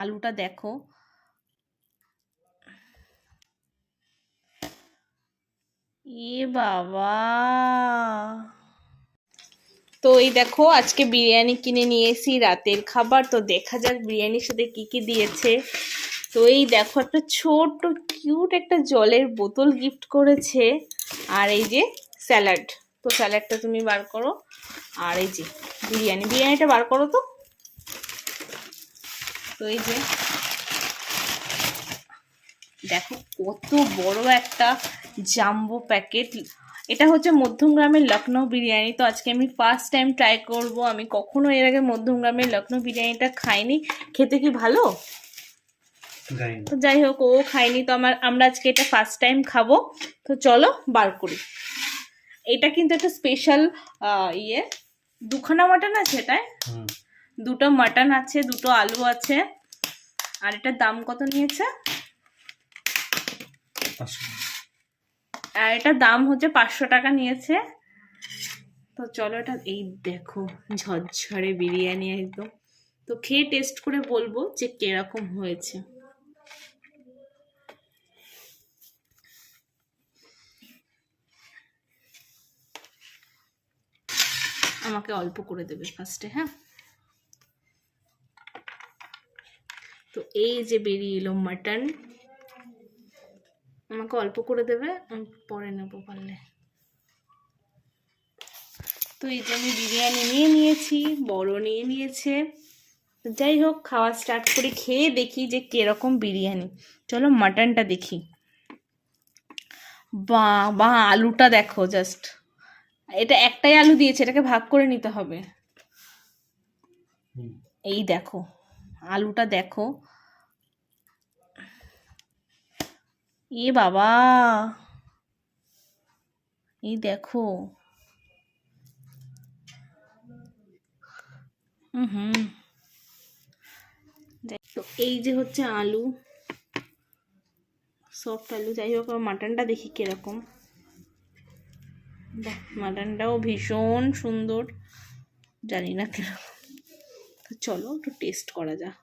আলুটা দেখো। এ বাবা। তো এই দেখো, আজকে বিরিয়ানি কিনে নিয়ে এসি রাতের খাবার। তো দেখা যাক বিরিয়ানির সাথে কি কি দিয়েছে। তো এই দেখো, একটা ছোট কিউট একটা জলের বোতল গিফট করেছে। আর এই যে স্যালাড। তো স্যালাডটা তুমি বার করো। আর এই যে বিরিয়ানি, বিরিয়ানিটা বার করো তো। তো এই যে দেখো কত বড় একটা জাম্বো প্যাকেট। এটা হচ্ছে মধ্যমগ্রামের লখনৌ বিরিয়ানি। তো আজকে আমি ফার্স্ট টাইম ট্রাই করব। আমি কখনো এর আগে মধ্যমগ্রামের লখনৌ বিরিয়ানিটা খাইনি। খেতে কি ভালো? তো যাই হোক ও খায়নি তো আমার আমরা আজকে এটা ফার্স্ট টাইম খাব। তো চলো বার করি। এটা কিন্তু একটা স্পেশাল ইয়ে। দুখানা মাটন আছে এটায় হুম। দুটো মাটন আছে দুটো আলু আছে। আর এটার দাম কত নিয়েছে? আর এটার দাম হচ্ছে পাঁচশো টাকা নিয়েছে। তো চলো এটা এই দেখো ঝরঝরে বিরিয়ানি একদম। তো খেয়ে টেস্ট করে বলব যে কীরকম হয়েছে। আমাকে অল্প করে দেবে ফার্স্টে হ্যাঁ? তো এই যে বেরিয়ে এলো মাটন আমাকে অল্প করে দেবে আমি পরে নেব পারলে। তো এই যে আমি বিরিয়ানি নিয়ে নিয়েছি বড় নিয়ে নিয়েছে। যাই হোক খাওয়া স্টার্ট করে খেয়ে দেখি যে কীরকম বিরিয়ানি। চলো মাটনটা দেখি। বা বা আলুটা দেখো জাস্ট এটা একটাই আলু দিয়েছে এটাকে ভাগ করে নিতে হবে। এই দেখো। আলুটা দেখো। এ বাবা! এই দেখো। হুম তো এই যে হচ্ছে আলু। সফট আলু, যাই হোক মাটনটা দেখি কীরকম। মাটনটাও ভীষণ সুন্দর। জানি না কীরকম। তো চলো একটু টেস্ট করা যাক।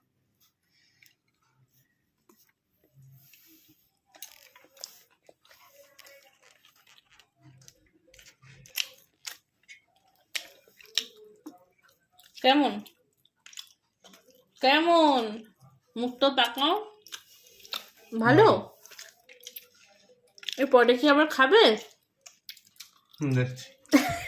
কেমন? কেমন? মুখটা তাকাও। ভালো? এরপরে কি আবার খাবে? দেখছি।